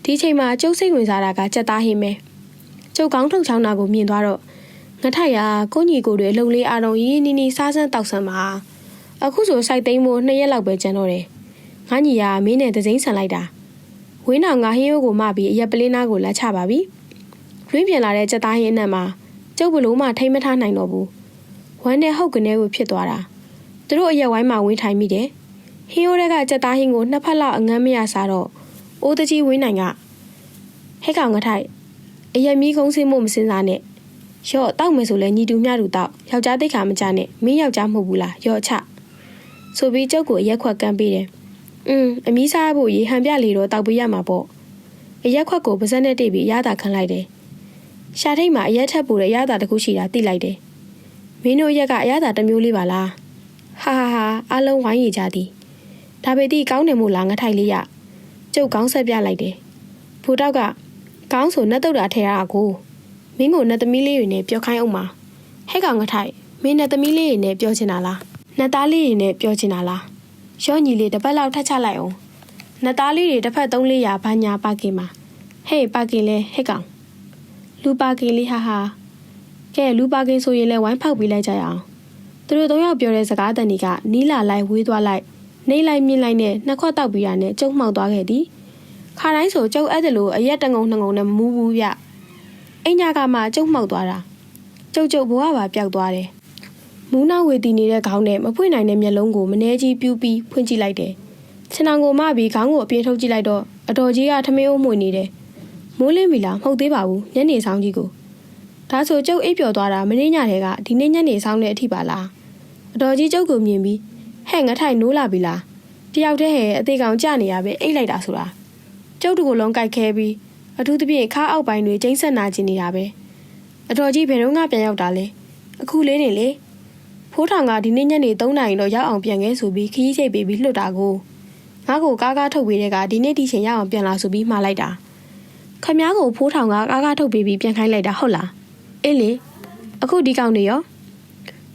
ဒီချိန်မှာကျုပ်စိတ်ဝင်စားတာကကြက်သားဟင်းပဲ ကျုပ်ကောင်းထုတ်ချောင်းတာကိုမြင်သွားတော့ငထိုက်ရကိုညီကိုတွေအလုံးလေးအားလုံးရင်းနီးနီးစားစမ်းတောက်ဆမ်းပါအခုဆိုစိုက်သိမ်းဖို့နှစ်ရက်လောက်ပဲကျန်တော့တယ်ငါညီရမင်းနဲ့သစိမ့်ဆန်လိုက်တာဝင်းအောင်ငါဟင်းရိုးကိုမပြီးအရက်ပလင်းနားကိုလက်ချပါပြီလွင်းပြန်လာတဲ့ကြက်သားဟင်းနဲ့မှာကျုပ်ဘလို့မှထိမ့်မထားနိုင်တော့ဘူးဝမ်းနဲ့ဟုတ်ကနေကိုဖြစ်သွားတာသူတို့အရက်ဝိုင်းမှာဝင်းထိုင်မိတယ်ဟင်းရိုးတွေကကြက်သားဟင်းကိုနှစ်ဖက်လောက်အငမ်းမရစားတော့အိုးတကြီးဝင်းနိုင်ကဟဲ့ကောင်ငထိုက် အရက်မီးကုန်းစင်းမှုမစင်စားနဲ့ရော့တောက်မယ်ဆိုလဲညီတူမျှတူတောက်ယောက်ျားတိတ်ခါမကြနဲ့မင်းယောက်ျားမဟုတ်ဘူးလားရော့ချဆိုပြီးကျုပ်ကိုအရက်ခွက်ကမ်းပေးတယ်อืมအမီးစားဖို့ရေဟန်ပြလေတော့တောက်ပေးရမှာပေါ့အရက်ခွက်ကိုပါဇက်နဲ့တိတ်ပြီးရတာခံလိုက်တယ်ရှာထိတ်မှာအရက်ထက်ပူတဲ့ရတာတခုရှိတာသိလိုက်တယ်မင်းတို့ရက်ကအရသာတစ်မျိုးလေးပါလားဟာဟာဟာအလုံးဝိုင်းရကြသည်ဒါပေတိကောင်းတယ်မို့လားငထိုက်လေးရကျုပ်ကောင်းဆက်ပြလိုက်တယ်ဖိုးတောက်က ကောင်းဆိုနှက်တုတ်တာထဲရတာကိုမင်းကိုနှက်သမီးလေးတွေနဲ့ပြောခိုင်းအောင်ပါဟဲ့ကောင်ငထိုက်မင်းနှက်သမီးလေးတွေနဲ့ပြောချင်တာလားနှက်သားလေးတွေနဲ့ပြောချင်တာလားရောညီလေးတစ်ပတ်လောက်ထပ်ချလိုက်အောင်နှက်သားလေးတွေတစ်ဖက်သုံးလေးရာဘာညာပါကင်မှာဟေးပါကင်လဲဟဲ့ကောင်လူပါကင်လေးဟာဟာကဲလူပါကင်ဆိုရင်လည်းဝိုင်းဖောက်ပေးလိုက်ကြရအောင်သူတို့သုံးယောက်ပြောတဲ့စကားတန်တွေကနီးလာလိုက်ဝေးသွားလိုက်နေလိုက်မြင်လိုက်နဲ့နှစ်ခွက်တောက်ပြီးရနဲ့ကျုံမှောက်သွားခဲ့သည် ခါတိုင်းဆိုကျုပ်အဲ့ဒါလိုအရက်တငုံနှငုံနဲ့မမူးဘူးဗျအိညာကမှကျုံမှောက်သွားတာကျုပ်ကျုပ်ဘဝပါပျောက်သွားတယ်မူးနာဝေတီနေတဲ့ခေါင်းနဲ့မဖွင့်နိုင်တဲ့မျက်လုံးကိုမနှဲကြီးပြူးပြီးဖွင့်ကြည့်လိုက်တယ်ခြေနှောင်ကိုမှပြီးခေါင်းကိုအပြင်းထုတ်ကြည့်လိုက်တော့အတော်ကြီးကထမင်းအုံးမှွေနေတယ်မိုးလင်းပြီလားမဟုတ်သေးပါဘူးညနေဆောင်ကြီးကိုဒါဆိုကျုပ်အိပ်ပျော်သွားတာမင်းညတဲ့ကဒီနေ့ညနေဆောင်တဲ့အထိပါလားအတော်ကြီးကျုပ်ကိုမြင်ပြီးဟဲ့ငါထိုင်နိုးလာပြီလားတယောက်တည်းဟဲ့အသေးကောင်ကြနေရပဲအိတ်လိုက်တာဆိုတာ ကျုပ်တို့ကိုလုံးကြိုက်ခဲပြီးအထူးသဖြင့်ခါအောက်ပိုင်းတွေကျိန်းဆက်နာကျင်နေတာပဲအတော်ကြီးဘယ်တော့မှပြန်ရောက်တာလဲအခုလေးနေလေဖိုးထောင်ကဒီနေ့ညနေ3နာရီတော့ရောက်အောင်ပြန်ခဲ့ဆိုပြီးခီးချိတ်ပေးပြီးလွတ်တာကိုငါ့ကိုကားကားထုတ်ပေးတဲ့ကဒီနေ့ဒီချိန်ရောက်အောင်ပြန်လာဆိုပြီးမှားလိုက်တာခမ ्या ကိုဖိုးထောင်ကကားကားထုတ်ပေးပြီးပြန်ခိုင်းလိုက်တာဟုတ်လားအေးလေအခုဒီကောင်နေရော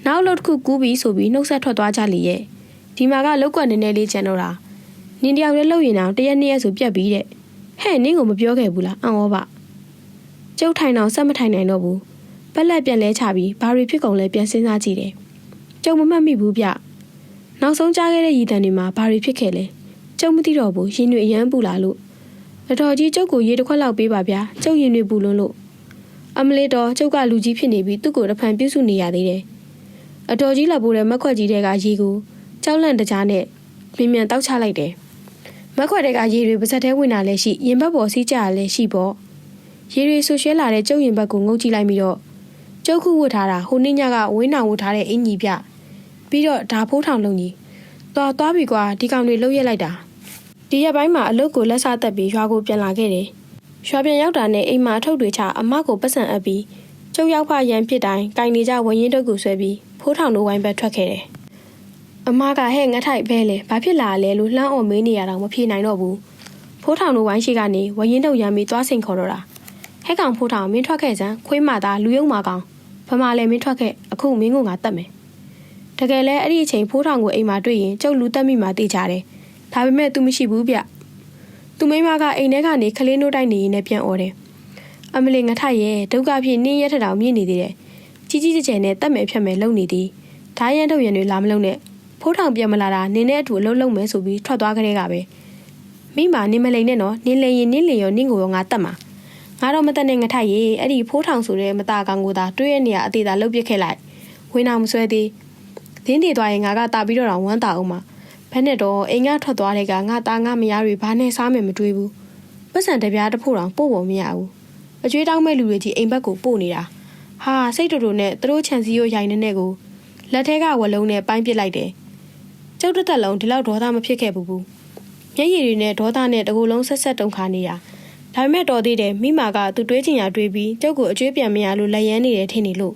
နနောက်လို့တစ်ခုကူးပြီးဆိုပြီးနှုတ်ဆက်ထွက်သွားကြလေရဲ့ဒီမှာကလောက်ကွက်နည်းနည်းလေးကျန်တော့တာနင်တယောက်လည်းလှုပ်ရင်တော့တရက်နှစ်ရက်ဆိုပြက်ပြီးတဲ့ ဟဲ့နင်းကိုမပြောခဲ့ဘူးလားအံ့ဩပါကျုပ်ထိုင်တော့စက်မထိုင်နိုင်တော့ဘူးပက်လက်ပြန်လဲချပြီးဘာတွေဖြစ်ကုန်လဲပြန်စဉ်းစားကြည့်တယ်ကျုံမမှတ်မိဘူးဗျနောက်ဆုံးကြားခဲ့တဲ့ရည်တံတွေမှာဘာတွေဖြစ်ခဲ့လဲကျုံမသိတော့ဘူးရင်တွေအရန်ပူလာလို့အတော်ကြီးကျုပ်ကိုရေတစ်ခွက်လောက်ပေးပါဗျာကျုပ်ရင်တွေပူလွန်းလို့အမလေးတော်ကျုပ်ကလူကြီးဖြစ်နေပြီးသူ့ကိုတဖန်ပြုစုနေရသေးတယ်အတော်ကြီးလက်ပိုးတဲ့မက်ခွက်ကြီးတဲ့ကရေကိုကြောက်လန့်တကြားနဲ့မြင်မြန်တောက်ချလိုက်တယ် မက်ခွက်တဲ့ကရေတွေပါဇက်ထဲဝင်လာလဲရှိရင်ဘက်ပေါ်စီးကြရလဲရှိပေါ့ရေတွေဆူရွှဲလာတဲ့ကျုပ်ရင်ဘက်ကိုငုံကြည့်လိုက်ပြီးတော့ကျုပ်ခုဝတ်ထားတာဟိုနေ့ညကဝင်းနောင်ဝတ်ထားတဲ့အင်ကြီးပြပြီးတော့ဒါဖိုးထောင်လုံးကြီးသွားသွားပြီကွာဒီကောင်တွေလှုပ်ရက်လိုက်တာဒီရက်ပိုင်းမှာအလုတ်ကိုလက်စားတက်ပြီးရွာကိုပြန်လာခဲ့တယ်ရွာပြန်ရောက်တာနဲ့အိမ်မှာအထုပ်တွေချအမကိုပတ်စံအပ်ပြီးကျုပ်ရောက်ဖရန်ဖြစ်တိုင်းကင်နေကြဝရင်တုတ်ကိုဆွဲပြီးဖိုးထောင်တို့ဝိုင်းဘက်ထွက်ခဲ့တယ် အမကဟဲ့ငတ်ထိုက်ဘဲလေဘာဖြစ်လာလဲလို့လှမ်းအော်မေးနေရတော့မဖြေနိုင်တော့ဘူးဖိုးထောင်တို့ဝိုင်းရှိကနေဝရင်တုတ်ရမ်းပြီးသွားစိန်ခေါ်တော့တာဟဲ့ကောင်ဖိုးထောင်မင်းထွက်ခဲ့စမ်းခွေးမသားလူယုံမကောင်ဘမလည်းမင်းထွက်ခဲ့အခုမင်းကငါတတ်မယ်တကယ်လဲအဲ့ဒီအချိန်ဖိုးထောင်ကိုအိမ်မှာတွေ့ရင်ကျုပ်လူတက်မိမှတေးကြတယ်ဒါပေမဲ့ तू မရှိဘူးဗျသူမိမကအိမ်ထဲကနေခလေးနိုးတိုက်နေရင်လည်းပြန်អော်တယ်အမလီငထိုက်ရဲ့ဒုက္ခဖြစ်နင်းရက်ထထောင်မြင့်နေသေးတယ်ကြီးကြီးကျယ်ကျယ်နဲ့တတ်မယ်ဖြတ်မယ်လုပ်နေသည်ဓာရန်ထုတ်ရံတွေလာမလုံးနဲ့ ဖိုးထောင်ပြန်မလာတာနင်းနဲ့အတူအလုံးလုံးမယ်ဆိုပြီးထွက်သွားကြတဲ့ကပဲမိမနင်းမလိန်နဲ့နော်နင်းလေရင်နင်းလေရောနင်းကိုရောငါတတ်မှာငါတော့မတက်နဲ့ငထိုက်ရေအဲ့ဒီဖိုးထောင်ဆိုတဲ့မသားကောင်ကိုသာတွေးရနေရအသေးသာလှုပ်ပစ်ခဲ့လိုက်ဝင်းအောင်မဆွဲသေးဒင်းတည်သွားရင်ငါကတာပြီးတော့ဝမ်းတာအောင်မှာဘယ်နဲ့တော့အိမ်ကထွက်သွားတဲ့ကငါသားငါမယားတွေဘာနဲ့စားမယ်မတွေးဘူးပတ်စံတပြားတစ်ဖို့တောင်ပို့ဖို့မရဘူးအကျွေးတောင်းမဲ့လူတွေကြီးအိမ်ဘက်ကိုပို့နေတာဟာစိတ်တူတူနဲ့သူတို့ခြံစည်းရိုးရိုင်နေနဲ့ကိုလက်ထဲကဝလုံးနဲ့ပိုင်းပစ်လိုက်တယ် ကျုပ်တစ်သက်လုံးဒီလောက်ဒေါသမဖြစ်ခဲ့ဘူးဘူးမျက်ရည်တွေနဲ့ဒေါသနဲ့တကူလုံးဆက်ဆက်တုန်ခါနေတာဒါပေမဲ့တော်သေးတယ်မိမာကသူတွေးချင်ရတွေးပြီးကျုပ်ကိုအကျွေးပြန်မရလို့လက်ရမ်းနေတယ်ထင်နေလို့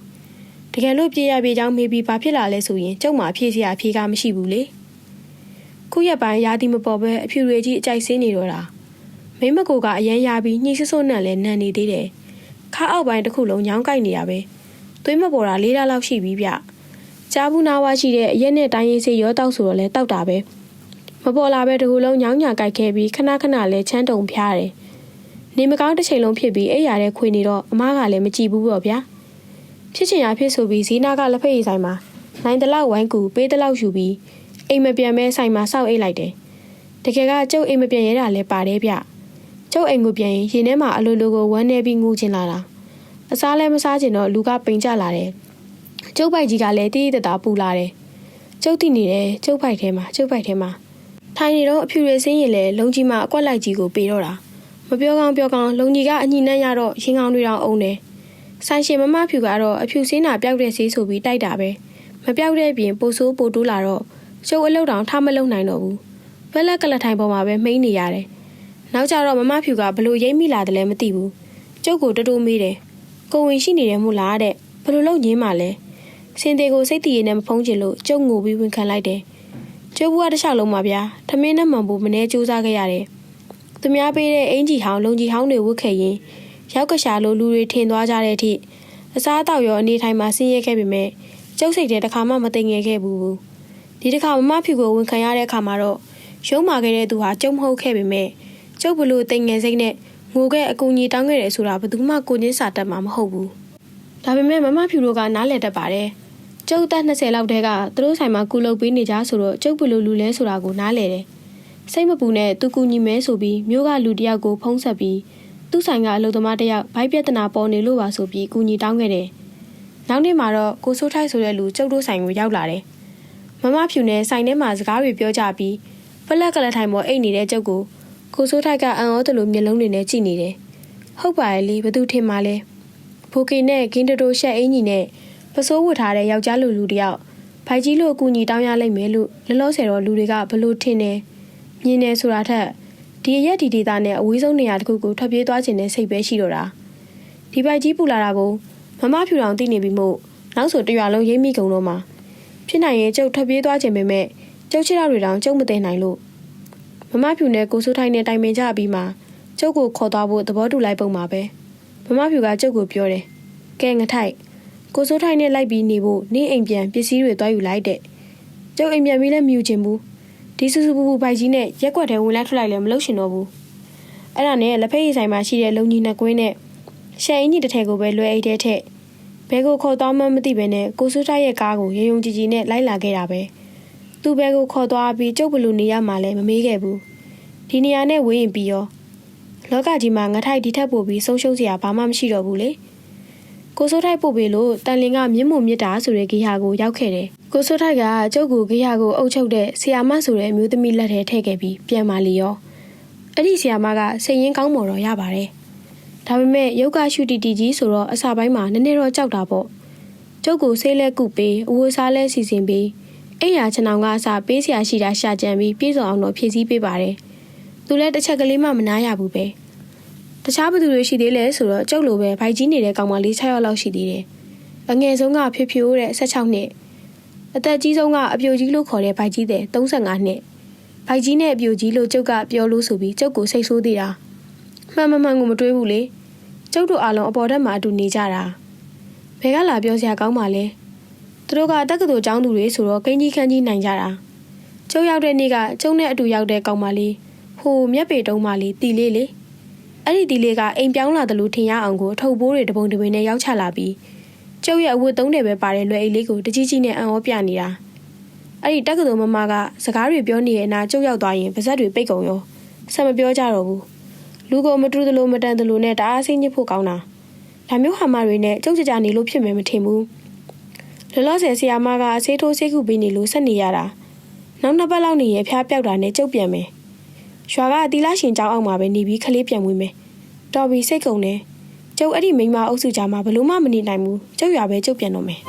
တကယ်လို့ပြေးရပြေးချောင်းမေးပြီးဘာဖြစ်လာလဲဆိုရင်ကျုပ်မှာအဖြေစရာအဖြေကမရှိဘူးလေခုရက်ပိုင်းရာသီမပေါ်ပဲအဖြူတွေကြီးအကြိုက်စင်းနေတော့တာမိမကိုကအရန်ရပြီးညှိဆဆိုးနဲ့လည်းနန်နေသေးတယ်ခါအောက်ပိုင်းတစ်ခုလုံးညောင်းကိုက်နေရပဲသွေးမပေါ်တာလေးလားလောက်ရှိပြီဗျ ကြားဘူးနာဝါရှိတဲ့အရက်နဲ့တိုင်းရေးစေးရောတောက်ဆိုတော့လဲတောက်တာပဲမပေါ်လာပဲတကူလုံးညောင်းညာကြိုက်ခဲ့ပြီးခဏခဏလဲချမ်းတုံဖျားတယ်နေမကောင်းတစ်ချိန်လုံးဖြစ်ပြီးအဲ့ရတဲ့ခွေနေတော့အမားကလည်းမကြည့်ဘူးပေါ့ဗျာဖြစ်ချင်ရဖြစ်ဆိုပြီးဇီနာကလက်ဖက်ရည်ဆိုင်မှာနိုင်တလောက်ဝိုင်းကူပေးတလောက်ယူပြီးအိမ်မပြန်မဲဆိုင်မှာစောက်အိတ်လိုက်တယ်တကယ်ကကျုပ်အိမ်မပြန်ရတာလဲပါတယ်ဗျကျုပ်အိမ်ကိုပြန်ရင်ရင်ထဲမှာအလိုလိုကိုဝမ်းနေပြီးငိုချင်လာတာအစားလဲမစားချင်တော့လူကပိန်ကြလာတယ် ကျုပ်ပိုက်ကြီးကလည်းတိတိတသားပူလာတယ်ကျုပ်တည်နေတယ်ကျုပ်ပိုက်ထဲမှာကျုပ်ပိုက်ထဲမှာထိုင်နေတော့အဖြူရစင်းရင်လဲလုံကြီးမအကွက်လိုက်ကြီးကိုပေးတော့တာမပြောကောင်းပြောကောင်းလုံကြီးကအညီနှက်ရတော့ရင်ကောင်းတွေတော့အုံတယ်ဆိုင်ရှင်မမဖြူကတော့အဖြူစင်းတာပျောက်တဲ့ဆေးဆိုပြီးတိုက်တာပဲမပျောက်တဲ့ပြင်ပိုဆိုးပိုတိုးလာတော့ကျုပ်အလုတ်တောင်ထမလုံနိုင်တော့ဘူးဘက်လက်ကလထိုင်ပေါ်မှာပဲမှိန်းနေရတယ်နောက်ကြတော့မမဖြူကဘလို့ရိမ့်မိလာတယ်လဲမသိဘူးကျုပ်ကိုတတိုးမေးတယ်ကိုဝင်ရှိနေတယ်မို့လားတဲ့ဘလို့လုံငင်းမှလဲ စင်သေးကိုစိတ်တည်ရည်နဲ့မဖုံးချင်လို့ကျုပ်ငိုပြီးဝင်ခံလိုက်တယ်ကျုပ်ဘွားတစ်လျှောက်လုံးပါဗျာထမင်းနဲ့မှန်ဖို့မနေစူးစားခဲ့ရတယ်သူများပေးတဲ့အင်ကြီးဟောင်းလုံကြီးဟောင်းတွေဝတ်ခဲ့ရင်ရောက်ကရှာလိုလူတွေထင်သွားကြတဲ့အထိအစားအသောက်ရောအနေထိုင်မှာဆင်းရဲခဲ့ပေမဲ့ကျုပ်စိတ်ထဲတစ်ခါမှမသိငယ်ခဲ့ဘူးဒီတစ်ခါမမဖြူကိုဝန်ခံရတဲ့အခါမှာတော့ရုံးမာခဲ့တဲ့သူဟာကျုံမဟုတ်ခဲ့ပေမဲ့ကျုပ်ဘလို့တိမ်ငယ်စိတ်နဲ့ငိုခဲ့အကူကြီးတောင်းခဲ့တယ်ဆိုတာဘယ်သူမှကိုချင်းစာတတ်မှာမဟုတ်ဘူး ဒါပေမဲ့မမဖြူတို့ကနားလည်တတ်ပါတယ်ကျုပ်သက်20လောက်တည်းကသူတို့ဆိုင်မှာကုလုပ်ပေးနေကြဆိုတော့ကျုပ်ဘလို့လူလဲဆိုတာကိုနားလည်တယ်စိတ်မပူနဲ့သူကူညီမဲဆိုပြီးမျိုးကလူတယောက်ကိုဖုံးဆက်ပြီးသူ့ဆိုင်ကအလုပ်သမားတယောက်ဘိုက်ပြဿနာပေါ်နေလို့ပါဆိုပြီးကူညီတောင်းခဲ့တယ်နောက်နေ့မှာတော့ကိုစိုးထိုက်ဆိုတဲ့လူကျုပ်တို့ဆိုင်ကိုရောက်လာတယ်မမဖြူနဲ့ဆိုင်ထဲမှာစကားတွေပြောကြပြီးဖလက်ကလက်ထိုင်ပေါ်အိတ်နေတဲ့ကျုပ်ကိုကိုစိုးထိုက်ကအံ့ဩသလိုမျက်လုံးတွေနဲ့ကြည့်နေတယ်ဟုတ်ပါရဲ့လေဘသူထင်မှလဲ ဖိုကေနဲ့ကင်းတတိုရှက်အင်းကြီးနဲ့ပစိုးဝတ်ထားတဲ့ယောက်ျားလူလူတယောက်ဘိုက်ကြီးလို့အကူညီတောင်းရလိုက်မယ်လို့လလောဆယ်တော့လူတွေကဘလို့ထင်နေမြင်နေဆိုတာထက်ဒီရက်ဒီဒေတာနဲ့အဝေးဆုံးနေရာတစ်ခုကိုထွက်ပြေးသွားခြင်းနဲ့စိတ်ပဲရှိတော့တာဒီဘိုက်ကြီးပူလာတာကိုမမဖြူတော်သိနေပြီမို့နောက်ဆိုတရွာလုံးရိမ့်မိကုန်တော့မှာဖြစ်နိုင်ရင်ကျုပ်ထွက်ပြေးသွားခြင်းပဲမဲ့ကျုပ်ချစ်တော်တွေတောင်ကျုပ်မသိနိုင်လို့မမဖြူနဲ့ကိုစိုးထိုင်းနဲ့တိုင်ပင်ကြပြီးမှကျုပ်ကိုခေါ်သွားဖို့သဘောတူလိုက်ပုံပါပဲ မမဖြူကကျုပ်ကိုပြောတယ်ကဲငထိုက်ကိုစိုးထိုင်းနဲ့လိုက်ပြီးနေဖို့နေအိမ်ပြန်ပစ္စည်းတွေတွားယူလိုက်တဲ့ကျုပ်အိမ်ပြန်ပြီးလည်းမယူချင်ဘူးဒီစူစူပူပူဘိုက်ကြီးနဲ့ရက်ွက်ထဲဝင်လိုက်ထွက်လိုက်လည်းမလုပ်ရှင်တော့ဘူးအဲ့ဒါနဲ့လက်ဖက်ရည်ဆိုင်မှာရှိတဲ့လုံကြီးနှစ်ကွင်းနဲ့ရှယ်အင်းကြီးတစ်ထည်ကိုပဲလွှဲအိတ်ထဲထက်ဘဲကိုခေါ်သွားမှမသိပဲနဲ့ကိုစိုးထိုင်းရဲ့ကားကိုရေယုံကြည်ကြည်နဲ့လိုက်လာခဲ့တာပဲသူ့ဘဲကိုခေါ်သွားပြီးကျုပ်ဘလူနေရမှလည်းမမေးခဲ့ဘူးဒီနေရာနဲ့ဝေးရင်ပြီးရော လောကကြီးမှာငထိုက်ဒီထက်ပိုပြီးဆုံးရှုံးစရာဘာမှမရှိတော့ဘူးလေကိုစိုးထိုက်ပို့ပေးလို့တန်လင်ကမြင့်မို့မြစ်တာဆိုတဲ့ဂေဟာကိုရောက်ခဲ့တယ်။ကိုစိုးထိုက်ကကျုပ်ကိုဂေဟာကိုအုပ်ချုပ်တဲ့ဆီယာမဆိုတဲ့အမျိုးသမီးလက်ထဲထည့်ခဲ့ပြီးပြန်มาလေရော။အဲ့ဒီဆီယာမကစိတ်ရင်းကောင်းမော်တော့ရပါတယ်။ဒါပေမဲ့ယုတ်ကရှူတီတီကြီးဆိုတော့အစာပိုင်းမှာနည်းနည်းတော့ကြောက်တာပေါ့။ကျုပ်ကိုဆေးလဲကုပေးအဝတ်စားလဲစီစဉ်ပေးအိယာချင်အောင်ကအစာပေးစရာရှိတာရှာကြံပြီးပြေဆုံးအောင်တော့ဖြည့်ဆည်းပေးပါတယ်။သူလည်းတစ်ချက်ကလေးမှမနာရဘူးပဲ။ တခြားဘသူတွေရှိသေးလဲဆိုတော့ကျုပ်လိုပဲဘိုက်ကြီးနေတဲ့ကောင်မလေး6ယောက်လောက်ရှိသေးတယ်။အငယ်ဆုံးကဖြိုဖြိုးတဲ့16နှစ်။အသက်ကြီးဆုံးကအပြိုကြီးလို့ခေါ်တဲ့ဘိုက်ကြီးတဲ့35နှစ်။ဘိုက်ကြီးနဲ့အပြိုကြီးလို့ကျုပ်ကပြောလို့ဆိုပြီးကျုပ်ကိုစိတ်ဆိုးသေးတာ။မှန်မှန်မှန်ကိုမတွေးဘူးလေ။ကျုပ်တို့အားလုံးအပေါ်တက်မှာအတူနေကြတာ။ဘယ်ကလာပြောစရာကောင်းပါလဲ။သူတို့ကတက္ကသိုလ်ကျောင်းသူတွေဆိုတော့ကိန်းကြီးခန်းကြီးနိုင်ကြတာ။ကျုပ်ရောက်တဲ့နေ့ကကျုံနဲ့အတူရောက်တဲ့ကောင်မလေးဟိုမျက်ပေတုံးမလေးတီလေးလေ။ အဲ့ဒီဒီလေးကအိမ်ပြောင်းလာတယ်လို့ထင်ရအောင်ကိုအထုပ်ဘိုးတွေတပုံတပင်နဲ့ရောက်ချလာပြီးကျုပ်ရဲ့အဝတ်သုံးတယ်ပဲပါတဲ့လွယ်အိတ်လေးကိုတကြီးကြီးနဲ့အံ့ဩပြနေတာအဲ့ဒီတက္ကသိုလ်မမကစကားတွေပြောနေရဲ့အနာကျုပ်ရောက်သွားရင်ပါဇက်တွေပိတ်ကုန်ရောဆက်မပြောကြတော့ဘူးလူကိုမတူသလိုမတန်သလိုနဲ့တအားစိတ်ညစ်ဖို့ကောင်းတာဒါမျိုးဟာမတွေနဲ့ကျုပ်ကြကြနေလို့ဖြစ်မယ်မထင်ဘူးလောလောဆယ်ဆီယာမကဆေးထိုးဆေးကုပေးနေလို့ဆက်နေရတာနောက်နှစ်ပတ်လောက်နေရင်ဖျားပြောက်တာနဲ့ကျုပ်ပြန်မယ် ရွာကတီလာရှင်ကျောင်းအောင်မှာပဲနေပြီးခလေးပြန်ဝင်မယ်တော်ပြီစိတ်ကုန်တယ်ကျုပ်အဲ့ဒီမိန်းမအုပ်စုကြားမှာဘလို့မှမနေနိုင်ဘူးကျုပ်ရွာပဲကျုပ်ပြန်တော့မယ်